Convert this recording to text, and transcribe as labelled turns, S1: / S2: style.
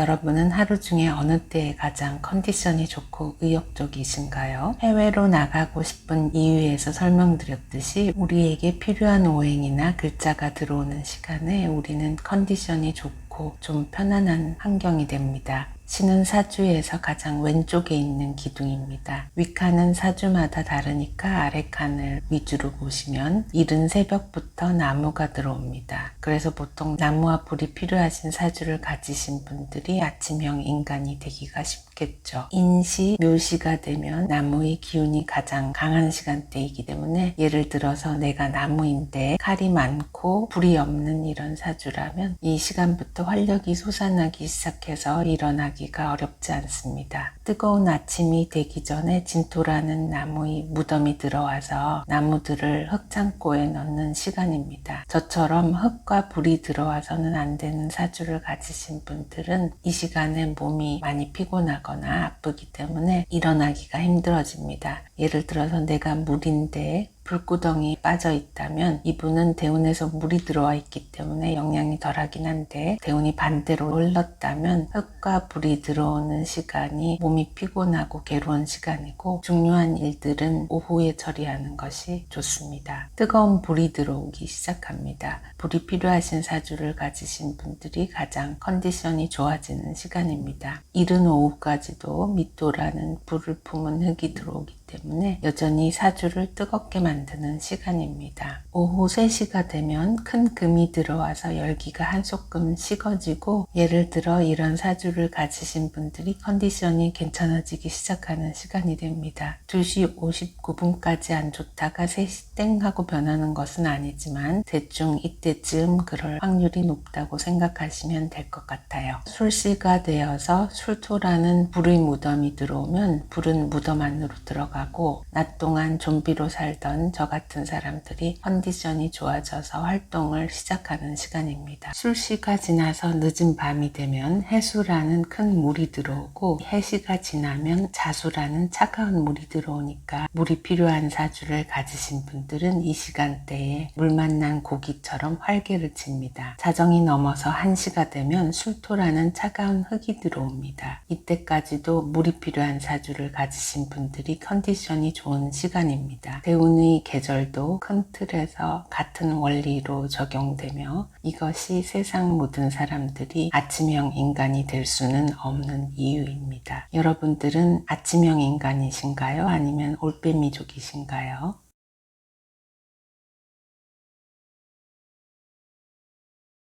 S1: 여러분은 하루 중에 어느 때에 가장 컨디션이 좋고 의욕적이신가요? 해외로 나가고 싶은 이유에서 설명드렸듯이 우리에게 필요한 오행이나 글자가 들어오는 시간에 우리는 컨디션이 좋고 좀 편안한 환경이 됩니다. 신은 사주에서 가장 왼쪽에 있는 기둥입니다. 윗칸은 사주마다 다르니까 아래 칸을 위주로 보시면 이른 새벽부터 나무가 들어옵니다. 그래서 보통 나무와 불이 필요하신 사주를 가지신 분들이 아침형 인간이 되기가 쉽겠죠. 인시, 묘시가 되면 나무의 기운이 가장 강한 시간대이기 때문에 예를 들어서 내가 나무인데 칼이 많고 불이 없는 이런 사주라면 이 시간부터 활력이 솟아나기 시작해서 일어나기 하기가 어렵지 않습니다. 뜨거운 아침이 되기 전에 진토라는 나무의 무덤이 들어와서 나무들을 흙창고에 넣는 시간입니다. 저처럼 흙과 불이 들어와서는 안 되는 사주를 가지신 분들은 이 시간에 몸이 많이 피곤하거나 아프기 때문에 일어나기가 힘들어집니다. 예를 들어서 내가 물인데 불구덩이 빠져 있다면 이분은 대운에서 물이 들어와 있기 때문에 영향이 덜하긴 한데 대운이 반대로 흘렀다면 흙과 불이 들어오는 시간이 몸이 피곤하고 괴로운 시간이고 중요한 일들은 오후에 처리하는 것이 좋습니다. 뜨거운 불이 들어오기 시작합니다. 불이 필요하신 사주를 가지신 분들이 가장 컨디션이 좋아지는 시간입니다. 이른 오후까지도 밑도라는 불을 품은 흙이 들어오기 때문에 여전히 사주를 뜨겁게 만드는 시간입니다. 오후 3시가 되면 큰 금이 들어와서 열기가 한소끔 식어지고 예를 들어 이런 사주를 가지신 분들이 컨디션이 괜찮아지기 시작하는 시간이 됩니다. 2시 59분까지 안 좋다가 3시 땡 하고 변하는 것은 아니지만 대충 이때쯤 그럴 확률이 높다고 생각하시면 될 것 같아요. 술시가 되어서 술토라는 불의 무덤이 들어오면 불은 무덤 안으로 들어가 고 낮 동안 좀비로 살던 저 같은 사람들이 컨디션이 좋아져서 활동을 시작하는 시간입니다. 술시가 지나서 늦은 밤이 되면 해수라는 큰 물이 들어오고 해시가 지나면 자수라는 차가운 물이 들어오니까 물이 필요한 사주를 가지신 분들은 이 시간대에 물 만난 고기처럼 활개를 칩니다. 자정이 넘어서 1시가 되면 술토라는 차가운 흙이 들어옵니다. 이때까지도 물이 필요한 사주를 가지신 분들이 컨디션이 좋은 시간입니다. 대운의 계절도 큰 틀에서 같은 원리로 적용되며 이것이 세상 모든 사람들이 아침형 인간이 될 수는 없는 이유입니다. 여러분들은 아침형 인간이신가요? 아니면 올빼미족이신가요?